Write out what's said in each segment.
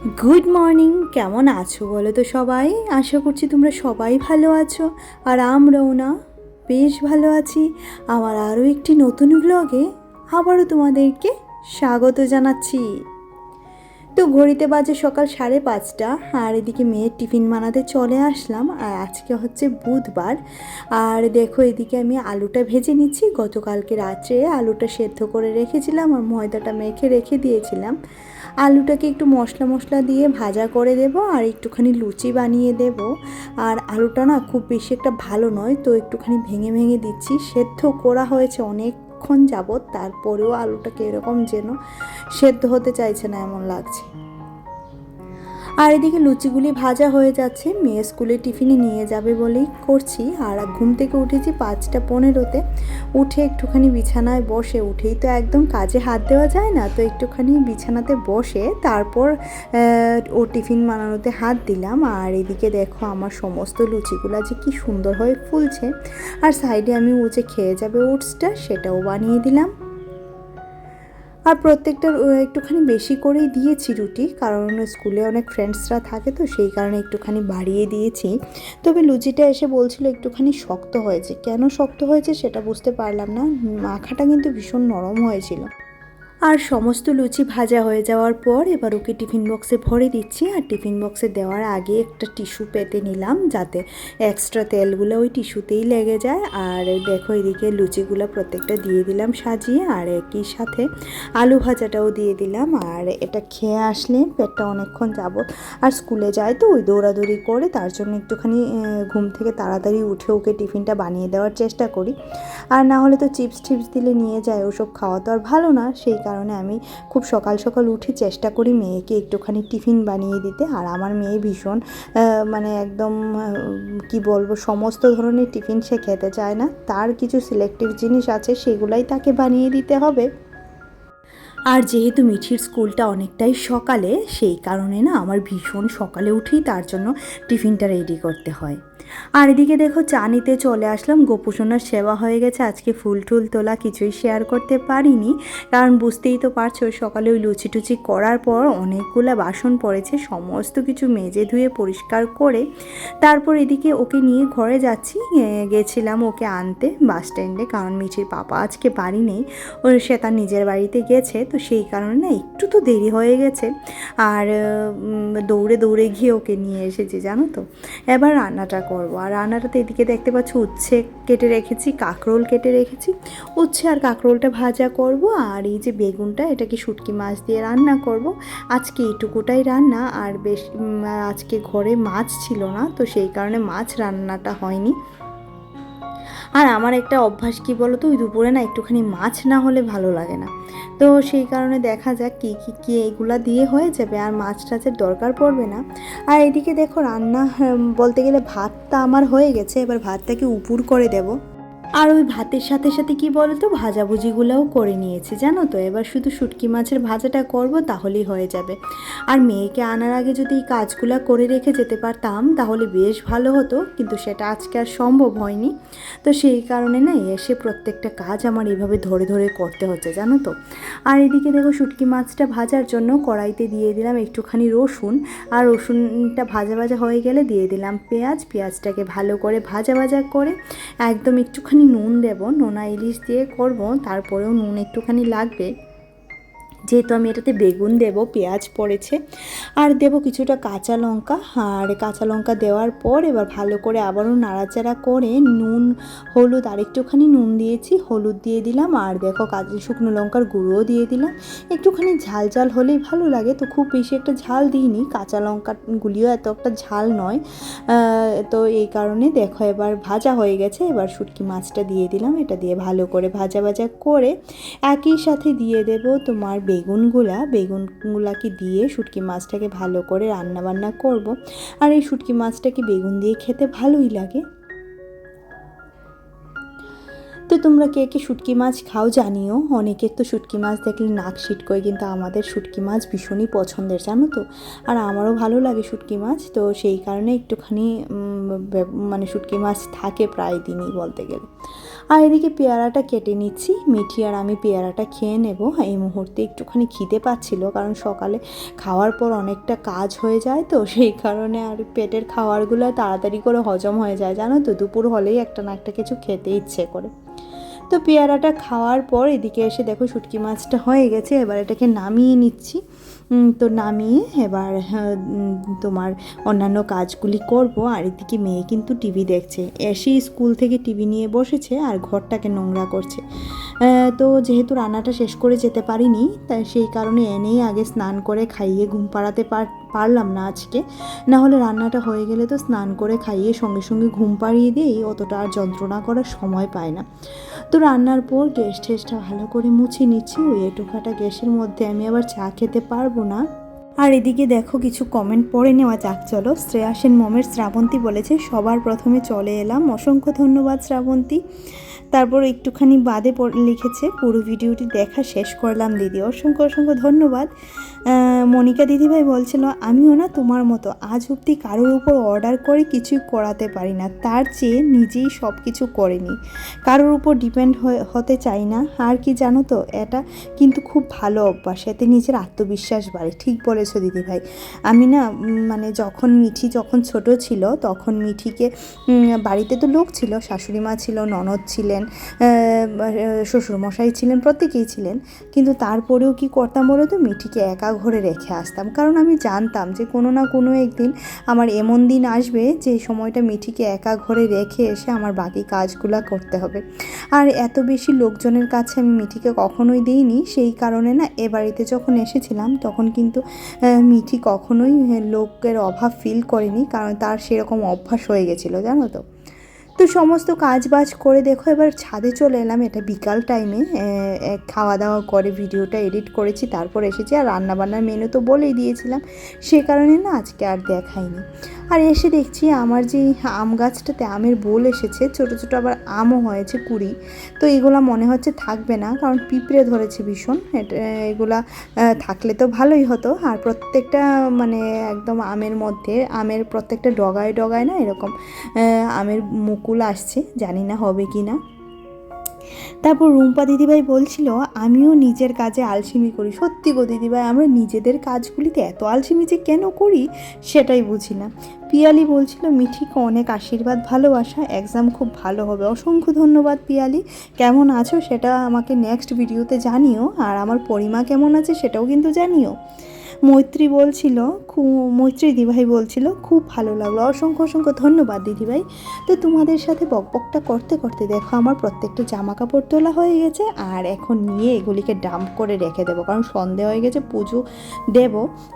Good morning কেমন আছো বলো তো সবাই? আশা করছি তোমরা সবাই ভালো আছো, আর আমরাও না, বেশ ভালো আছি। আমার আরও একটি নতুন ব্লগে আবারও তোমাদেরকে স্বাগত জানাচ্ছি। তো ঘড়িতে বাজে সকাল সাড়ে পাঁচটা, আর এদিকে মেয়ের টিফিন বানাতে চলে আসলাম, আর আজকে হচ্ছে বুধবার। আর দেখো এদিকে আমি আলুটা ভেজে নিচ্ছি, গতকালকে রাত্রে আলুটা সেদ্ধ করে রেখেছিলাম, আর ময়দাটা মেখে রেখে দিয়েছিলাম। আলুটাকে একটু মশলা মশলা দিয়ে ভাজা করে দেব আর একটুখানি লুচি বানিয়ে দেব। আর আলুটা না খুব বেশি একটা ভালো নয়, তো একটুখানি ভেঙে ভেঙে দিচ্ছি। সেদ্ধ করা হয়েছে অনেকক্ষণ যাবৎ, তারপরেও আলুটাকে এরকম যেন সেদ্ধ হতে চাইছে না, এমন লাগছে। আর এদিকে লুচিগুলি ভাজা হয়ে যাচ্ছে। মেয়ে স্কুলে টিফিনে নিয়ে যাবে বলেই করছি। আর ঘুম থেকে উঠেছি পাঁচটা পনেরোতে। উঠে একটুখানি বিছানায় বসে। উঠেই তো একদম কাজে হাত দেওয়া যায় না, তো একটুখানি বিছানাতে বসে তারপর ও টিফিন বানানোতে হাত দিলাম। আর এদিকে দেখো আমার সমস্ত লুচিগুলো যে কি সুন্দর হয়ে ফুলছে। আর সাইডে আমি ও যে খেয়ে যাবে ওটসটা সেটাও বানিয়ে দিলাম। আর প্রত্যেকটার একটুখানি বেশি করেই দিয়েছি রুটি, কারণ স্কুলে অনেক ফ্রেন্ডসরা থাকে তো সেই কারণে একটুখানি বাড়িয়ে দিয়েছি। তবে লুচিটা এসে বলছিল একটুখানি শক্ত হয়েছে। কেন শক্ত হয়েছে সেটা বুঝতে পারলাম না। মাখাটা কিন্তু ভীষণ নরম হয়েছিল। আর সমস্ত লুচি ভাজা হয়ে যাওয়ার পর এবার ওকে টিফিন বক্সে ভরে দিচ্ছি আর টিফিন বক্সে দেওয়ার আগে একটা টিস্যু পেতে নিলাম যাতে এক্সট্রা তেলগুলো ওই টিস্যুতেই লেগে যায়। আর দেখো এদিকে লুচিগুলো প্রত্যেকটা দিয়ে দিলাম সাজিয়ে আর একই সাথে আলু ভাজাটাও দিয়ে দিলাম। আর এটা খেয়ে আসলে পেটটা অনেকক্ষণ যাবত আর স্কুলে যায় তো ওই দৌড়াদৌড়ি করে তার জন্য একটুখানি ঘুম থেকে তাড়াতাড়ি উঠে ওকে টিফিনটা বানিয়ে দেওয়ার চেষ্টা করি। আর না হলে তো চিপস টিপস দিলে নিয়ে যায়, ওসব খাওয়া তো আর ভালো না, সেই কারণে আমি খুব সকাল সকাল উঠে চেষ্টা করি মেয়েকে একটুখানি টিফিন বানিয়ে দিতে। আর আমার মেয়ে ভীষণ মানে একদম কি বলব, সমস্ত ধরনের টিফিন সে খেতে চায় না। তার কিছু সিলেক্টিভ জিনিস আছে, সেগুলাই তাকে বানিয়ে দিতে হবে। আর যেহেতু মিঠির স্কুলটা অনেকটাই সকালে, সেই কারণে না আমার ভীষণ সকালে উঠেই তার জন্য টিফিনটা রেডি করতে হয়। আর এদিকে দেখো চা নিতে চলে আসলাম, গোপুসোনার সেবা হয়ে গেছে, আজকে ফুল টুল তোলা কিছুই শেয়ার করতে পারিনি। কারণ বুঝতেই তো পারছ, সকালে ওই লুচি টুচি করার পর অনেকগুলো বাসন পড়েছে, সমস্ত কিছু মেজে ধুয়ে পরিষ্কার করে তারপর এদিকে ওকে নিয়ে ঘরে যাচ্ছি গেছিলাম ওকে আনতে বাস স্ট্যান্ডে, কারণ মিঠির পাপা আজকে বাড়ি নেই, ও সে তার নিজের বাড়িতে গেছে তো সেই কারণে না একটু তো দেরি হয়ে গেছে। আর দৌড়ে দৌড়ে গিয়ে ওকে নিয়ে এসেছি, জানো তো। এবার রান্নাটা করব। আর রান্নাটাতে এদিকে দেখতে পাচ্ছ উচ্ছে কেটে রেখেছি, কাঁকরোল কেটে রেখেছি। উচ্ছে আর কাঁকরোলটা ভাজা করব, আর এই যে বেগুনটা, এটাকে শুটকি মাছ দিয়ে রান্না করব। আজকে এইটুকুটাই রান্না, আর বেশ আজকে ঘরে মাছ ছিল না, তো সেই কারণে মাছ রান্নাটা হয়নি। আর আমার একটা অভ্যাস কি বলো তো ওই দুপুরে না একটুখানি মাছ না হলে ভালো লাগে না। তো সেই কারণে দেখা যাক কী কী কী এগুলো দিয়ে হয়ে যাবে, আর মাছ টাছের দরকার পড়বে না। আর এদিকে দেখো রান্না বলতে গেলে ভাতটা আমার হয়ে গেছে, এবার ভাতটাকে উপুর করে দেবো। আর ওই ভাতের সাথে সাথে কি বলতো, ভাজাভুজিগুলোও করে নিয়েছি, জানো তো? এবার শুধু শুটকি মাছের ভাজাটা করব, তাহলেই হয়ে যাবে। আর মেয়েকে আনার আগে যদি এই কাজগুলো করে রেখে যেতে পারতাম, তাহলে বেশ ভালো হতো, কিন্তু সেটা আজকে আর সম্ভব হয়নি। তো সেই কারণে না, এসে প্রত্যেকটা কাজ আমার এভাবে ধরে ধরে করতে হচ্ছে, জানো তো? আর এদিকে দেখো, শুটকি মাছটা ভাজার জন্য কড়াইতে দিয়ে দিলাম একটুখানি রসুন। আর রসুনটা ভাজা ভাজা হয়ে গেলে দিয়ে দিলাম পেঁয়াজ। পেঁয়াজটাকে ভালো করে ভাজা ভাজা করে একদম একটুখানি নুন দেব নোনা ইলিশ দিয়ে করব তারপরেও নুন একটুখানি লাগবে। যেহেতু আমি এটাতে বেগুন দেব, পেঁয়াজ পড়েছে, আর দেব কিছুটা কাঁচা লঙ্কা, আর কাঁচা লঙ্কা দেওয়ার পর এবার ভালো করে আবারও নাড়াচাড়া করে নুন, হলুদ আর একটুখানি নুন দিয়েছি, হলুদ দিয়ে দিলাম, আর দেখো শুকনো লঙ্কার গুঁড়োও দিয়ে দিলাম। একটুখানি ঝাল ঝাল হলেই ভালো লাগে, তো খুব বেশি একটা ঝাল দিইনি, কাঁচা লঙ্কাগুলিও এত একটা ঝাল নয়। তো এই কারণে দেখো এবার ভাজা হয়ে গেছে, এবার শুটকি মাছটা দিয়ে দিলাম, এটা দিয়ে ভালো করে ভাজা ভাজা করে একই সাথে দিয়ে দেব তোমার বেগুনগুলা, বেগুনগুলাকে দিয়ে শুটকি মাছটাকে ভালো করে রান্না বান্না করব। আর এই শুটকি মাছটাকে বেগুন দিয়ে খেতে ভালোই লাগে। তো তোমরা কে কে শুটকি মাছ খাও জানিও। অনেকের তো শুটকি মাছ দেখলে নাক ছিটকোয় কিন্তু আমাদের শুটকি মাছ ভীষণই পছন্দের, জানো তো? আর আমারও ভালো লাগে শুটকি মাছ, তো সেই কারণে একটুখানি মানে শুটকি মাছ থাকে প্রায় দিনই বলতে গেলে। আর এদিকে পেয়ারাটা কেটে নিচ্ছি। মিঠি আর আমি পেয়ারাটা খেয়ে নেব। এই মুহূর্তে একটুখানি খিদে পাচ্ছিল, কারণ সকালে খাওয়ার পর অনেকটা কাজ হয়ে যায় তো, সেই কারণে আর পেটের খাওয়ারগুলো তাড়াতাড়ি করে হজম হয়ে যায়, জানো তো? দুপুর হলেই একটা না একটা কিছু খেতে ইচ্ছে করে। তো পেয়ারাটা খাওয়ার পর এদিকে এসে দেখো শুটকি মাছটা হয়ে গেছে এবার এটাকে নামিয়ে নিচ্ছি। তো নামিয়ে এবার হ্যাঁ, তোমার অন্যান্য কাজগুলি করব। আর এদিকে মেয়ে কিন্তু টিভি দেখছে। এসেই স্কুল থেকে টিভি নিয়ে বসেছে আর ঘরটাকে নোংরা করছে। তো যেহেতু রান্নাটা শেষ করে যেতে পারিনি তাই সেই কারণে এনেই আগে স্নান করে খাইয়ে ঘুম পাড়াতে পার- পারলাম না আজকে। না হলে রান্নাটা হয়ে গেলে তো স্নান করে খাইয়ে সঙ্গে সঙ্গে ঘুম পাড়িয়ে দিয়েই অতটা আর যন্ত্রণা করার সময় পায় না। তো রান্নার পর গ্যাস টেসটা ভালো করে মুছে নিচ্ছি। ওই এটুকাটা গ্যাসের মধ্যে আমি আবার চা খেতে পারব না। আর এদিকে দেখো কিছু কমেন্ট পড়ে নেওয়া যাক, চলো। শ্রেয়া সেন মমের শ্রাবন্তী বলেছে, সবার প্রথমে চলে এলাম। অসংখ্য ধন্যবাদ শ্রাবন্তী। তারপর একটুখানি বাদে লিখেছে, পুরো ভিডিওটি দেখা শেষ করলাম দিদি। অসংখ্য অসংখ্য ধন্যবাদ। মনিকা দিদিভাই বলছিল, আমিও না তোমার মতো আজ অবধি কারোর উপর অর্ডার করে কিছুই করাতে পারি না। তার চেয়ে নিজেই সব কিছু করে নিই। কারোর উপর ডিপেন্ড হতে চাই না। আর কি জানো তো, এটা কিন্তু খুব ভালো অভ্যাস। এতে নিজের আত্মবিশ্বাস বাড়ে। ঠিক বলেছ দিদিভাই। আমি না মানে যখন মিঠি যখন ছোট ছিল, তখন মিঠিকে বাড়িতে তো লোক ছিল শাশুড়ি মা ছিল, ননদ ছিলেন শ্বশুরমশাই ছিলেন, প্রত্যেকেই ছিলেন। কিন্তু তারপরেও কি করতাম বলো তো? মিঠিকে একা ঘরে রেখে আসতাম। কারণ আমি জানতাম যে কোনো না কোনো একদিন আমার এমন দিন আসবে যে সময়টা মিঠিকে একা ঘরে রেখে এসে আমার বাকি কাজগুলো করতে হবে। আর এত বেশি লোকজনের কাছে আমি মিঠিকে কখনোই দিইনি। সেই কারণে না, এ বাড়িতে যখন এসেছিলাম, তখন কিন্তু মিঠি কখনোই লোকের অভাব ফিল করেনি। কারণ তার সেরকম অভ্যাস হয়ে গেছিল, জানো তো? তো সমস্ত কাজ বাজ করে দেখো, এবার ছাদে চলে এলাম, এটা বিকাল টাইমে খাওয়া দাওয়া করে ভিডিওটা এডিট করেছি, তারপর এসেছি, আর রান্নাবান্নার মেনু তো বলেই দিয়েছিলাম। সে কারণে না আজকে আর দেখাইনি। আর এসে দেখছি আমার যে আম গাছটাতে আমের বোল এসেছে, ছোটো ছোটো আবার আমও হয়েছে কুড়ি। তো এগুলা মনে হচ্ছে থাকবে না, কারণ পিঁপড়ে ধরেছে ভীষণ। এগুলা থাকলে তো ভালোই হতো। আর প্রত্যেকটা মানে একদম আমের মধ্যে, আমের প্রত্যেকটা ডগায় ডগায় না এরকম আমের মুকুল আসছে, জানি না হবে কি না তারপর রুম্পা দিদিভাই বলছিল, আমিও নিজের কাজে আলসিমি করি। সত্যি গো দিদিভাই, আমরা নিজেদের কাজগুলিতে এত আলসিমি যে কেন করি সেটাই বুঝি না। পিয়ালি বলছিল মিঠিকে অনেক আশীর্বাদ, ভালোবাসা এক্সাম খুব ভালো হবে। অসংখ্য ধন্যবাদ পিয়ালি। কেমন আছো সেটা আমাকে নেক্সট ভিডিওতে জানিও। আর আমার পরিমা কেমন আছে সেটাও কিন্তু জানিও। মৈত্রী বলছিল মৈত্রী দিদিভাই বলছিল, খুব ভালো লাগল। অসংখ্য অসংখ্য ধন্যবাদ দিদিভাই। তো তোমাদের সাথে বকবকটা করতে করতে দেখো, আমার প্রত্যেকটা জামা কাপড় তোলা হয়ে গেছে, আর এখন নিয়ে এগুলিকে ডাম্প করে রেখে দেবো, কারণ সন্ধে হয়ে গেছে, পুজো দেব,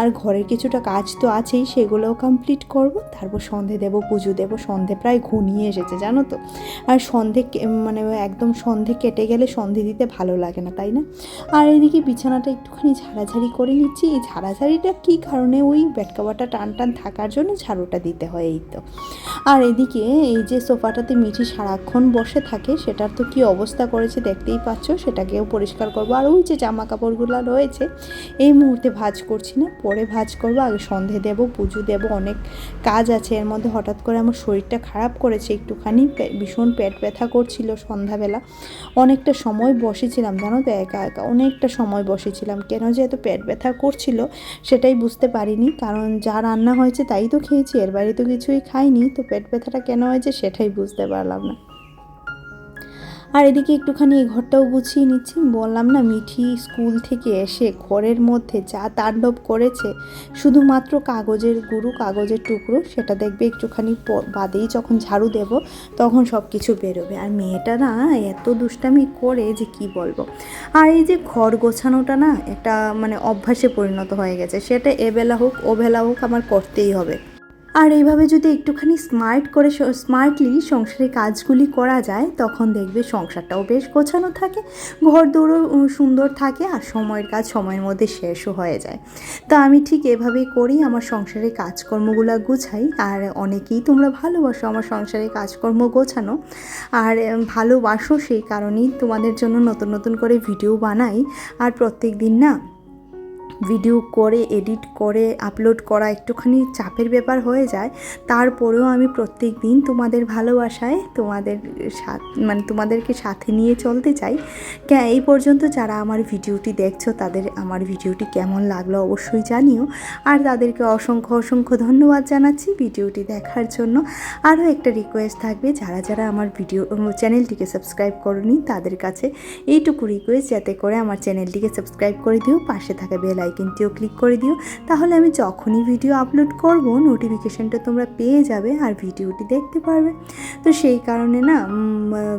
আর ঘরের কিছুটা কাজ তো আছেই, সেগুলোও কমপ্লিট করব, তারপর সন্ধে দেব, পুজো দেব, সন্ধে প্রায় ঘনিয়ে এসেছে, জানো তো? আর সন্ধে মানে একদম সন্ধে কেটে গেলে সন্ধে দিতে ভালো লাগে না, তাই না? আর এদিকে বিছানাটা একটুখানি ঝাড়াঝাড়ি করে নিচ্ছি, এই ঝাড়াঝাড়িটা কী কারণে ওই বেটকাবাটা টান টান থাকার জন্য ঝাড়ুটা দিতে হয় এই তো। আর এদিকে এই যে সোফাটাতে মিঠি সারাক্ষণ বসে থাকে, সেটার তো কী অবস্থা করেছে দেখতেই পাচ্ছ, সেটাকেও পরিষ্কার করব। আর ওই যে জামা কাপড়গুলো রয়েছে, এই মুহূর্তে ভাজ করছি না, পরে ভাজ করব, আগে সন্ধে দেবো, পুজো দেবো, অনেক কাজ আছে। এর মধ্যে হঠাৎ করে আমার শরীরটা খারাপ করেছে একটুখানি ভীষণ পেট ব্যথা করছিল সন্ধ্যাবেলা। অনেকটা সময় বসেছিলাম, জানো তো, একা একা অনেকটা সময় বসেছিলাম। কেন যে এত পেট ব্যথা করছিল সেটাই বুঝতে পারিনি। কারণ যা রান্না হয়েছে তাই তো খেয়েছি, এর বাইরে তো কিছুই খাইনি। তো পেট ব্যথাটা কেন হয়েছে সেটাই বুঝতে পারলাম না। আর এদিকে একটুখানি এই ঘরটাও গুছিয়ে নিচ্ছি। বললাম না, মিঠি স্কুল থেকে এসে ঘরের মধ্যে যা তাণ্ডব করেছে, শুধুমাত্র কাগজের গুঁড়ো, কাগজের টুকরো, সেটা দেখবে একটুখানি বাদেই যখন ঝাড়ু দেব, তখন সব কিছু বেরোবে। আর মেয়েটা না এত দুষ্টামি করে যে কি বলব। আর এই যে ঘর গোছানোটা না, একটা মানে অভ্যাসে পরিণত হয়ে গেছে। সেটা এবেলা হোক, ওবেলা হোক আমার করতেই হবে। আর এইভাবে যদি একটুখানি স্মার্ট করে স্মার্টলি সংসারের কাজগুলি করা যায়, তখন দেখবে সংসারটাও বেশ গোছানো থাকে ঘর দৌড়ও সুন্দর থাকে আর সময়ের কাজ সময়ের মধ্যে শেষও হয়ে যায়। তো আমি ঠিক এভাবেই করি, আমার সংসারের কাজকর্মগুলো গুছাই, আর অনেকেই তোমরা ভালোবাসো আমার সংসারের কাজকর্ম গোছানো, আর ভালোবাসো সেই কারণেই তোমাদের জন্য নতুন নতুন করে ভিডিও বানাই, আর প্রত্যেক দিন না ভিডিও করে, এডিট করে আপলোড করা একটুখানি চাপের ব্যাপার হয়ে যায়। তারপরেও আমি প্রত্যেক দিন তোমাদের ভালোবাসায় তোমাদের সাথ মানে তোমাদেরকে সাথে নিয়ে চলতে চাই। এই পর্যন্ত যারা আমার ভিডিওটি দেখছ, তাদের আমার ভিডিওটি কেমন লাগল অবশ্যই জানিও। আর তাদেরকে অসংখ্য অসংখ্য ধন্যবাদ জানাচ্ছি ভিডিওটি দেখার জন্য। আরও একটা রিকোয়েস্ট থাকবে, যারা যারা আমার ভিডিও চ্যানেলটিকে সাবস্ক্রাইব করনি, তাদের কাছে এইটুকু রিকোয়েস্ট যাতে করে আমার চ্যানেলটিকে সাবস্ক্রাইব করে দিও। পাশে থাকা বেল আইকনটিও ক্লিক করে দিও। তাহলে আমি যখনই ভিডিও আপলোড করব নোটিফিকেশনটা তোমরা পেয়ে যাবে আর ভিডিওটি দেখতে পারবে। তো সেই কারণে না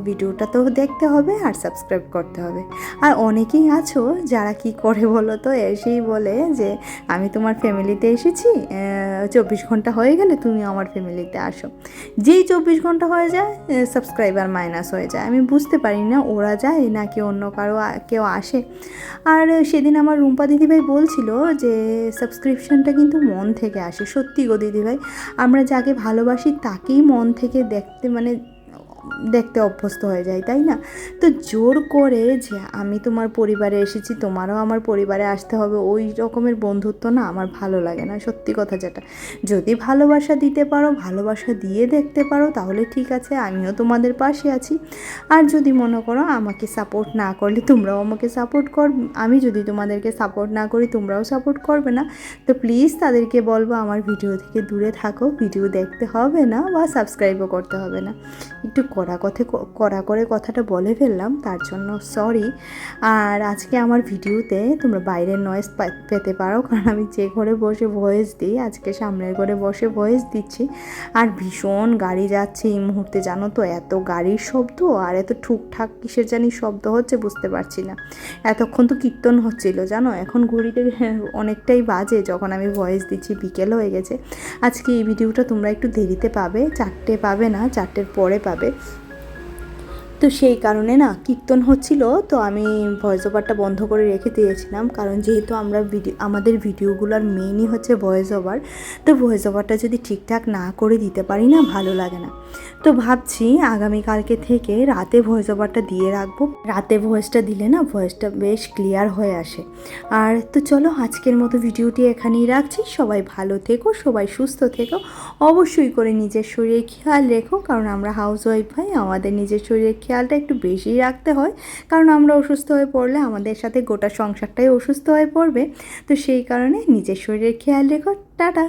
ভিডিওটা তো দেখতে হবে আর সাবস্ক্রাইব করতে হবে। আর অনেকেই আছো যারা কি করে বলো তো, এসেই বলে যে, আমি তোমার ফ্যামিলিতে এসেছি চব্বিশ ঘণ্টা হয়ে গেলে তুমি আমার ফ্যামিলিতে আসো। যেই চব্বিশ ঘণ্টা হয়ে যায় সাবস্ক্রাইবার মাইনাস হয়ে যায়। আমি বুঝতে পারি না ওরা যায় নাকি অন্য কারও কেউ আসে। আর সেদিন আমার রুম্পা দিদিভাই বলছিল যে সাবস্ক্রিপশনটা কিন্তু মন থেকে আসে। সত্যি গো দিদিভাই, আমরা যাকে ভালোবাসি তাকেই মন থেকে দেখতে মানে দেখতে অভ্যস্ত হয়ে যায়, তাই না? তো জোর করে যে আমি তোমার পরিবারে এসেছি, তোমারও আমার পরিবারে আসতে হবে, ওই রকমের বন্ধুত্ব না আমার ভালো লাগে না, সত্যি কথা যেটা। যদি ভালোবাসা দিতে পারো, ভালোবাসা দিয়ে দেখতে পারো, তাহলে ঠিক আছে, আমিও তোমাদের পাশে আছি। আর যদি মনে করো আমাকে সাপোর্ট না করলে, তোমরাও আমাকে সাপোর্ট কর, আমি যদি তোমাদেরকে সাপোর্ট না করি, তোমরাও সাপোর্ট করবে না। তো প্লিজ তাদেরকে বলব, আমার ভিডিও থেকে দূরে থাকো, ভিডিও দেখতে হবে না বা সাবস্ক্রাইবও করতে হবে না। একটু কড়া কথে কড়া করে কথাটা বলে ফেললাম, তার জন্য সরি আর আজকে আমার ভিডিওতে তোমরা বাইরের নয়েজ পেতে পারো, কারণ আমি যে ঘরে বসে ভয়েস দিই, আজকে সামনের ঘরে বসে ভয়েস দিচ্ছি। আর ভীষণ গাড়ি যাচ্ছে এই মুহূর্তে, জানো তো? এত গাড়ির শব্দ আর এত ঠুকঠাক কিসের জানি শব্দ হচ্ছে বুঝতে পারছি না। এতক্ষণ তো কীর্তন হচ্ছিল, জানো? এখন ঘড়িতে অনেকটাই বাজে, যখন আমি ভয়েস দিচ্ছি, বিকেল হয়ে গেছে। আজকে এই ভিডিওটা তোমরা একটু দেরিতে পাবে, চারটে পাবে না, চারটের পরে পাবে। তো সেই কারণে না কীর্তন হচ্ছিল, তো আমি ভয়েস ওভারটা বন্ধ করে রেখে দিয়েছিলাম। কারণ যেহেতু আমরা ভিডিও, আমাদের ভিডিওগুলোর মেইনই হচ্ছে ভয়েস ওভার তো ভয়েস ওভারটা যদি ঠিকঠাক না করে দিতে পারি না, ভালো লাগে না। তো ভাবছি আগামীকালকে থেকে রাতে ভয়েস ওভারটা দিয়ে রাখব। রাতে ভয়েসটা দিলে না ভয়েসটা বেশ ক্লিয়ার হয়ে আসে। আর তো চলো আজকের মতো ভিডিওটি এখানেই রাখছি। সবাই ভালো থেকো, সবাই সুস্থ থেকো। অবশ্যই করে নিজের শরীরে খেয়াল রেখো, কারণ আমরা হাউস ওয়াইফ ভাই, আমাদের নিজের শরীরের খেয়ালটা একটু বেশি রাখতে হয়। কারণ আমরা অসুস্থ হয়ে পড়লে আমাদের সাথে গোটা সংসারটাই অসুস্থ হয়ে পড়বে। তো সেই কারণে নিজের শরীরের খেয়াল রেখো। টাটা!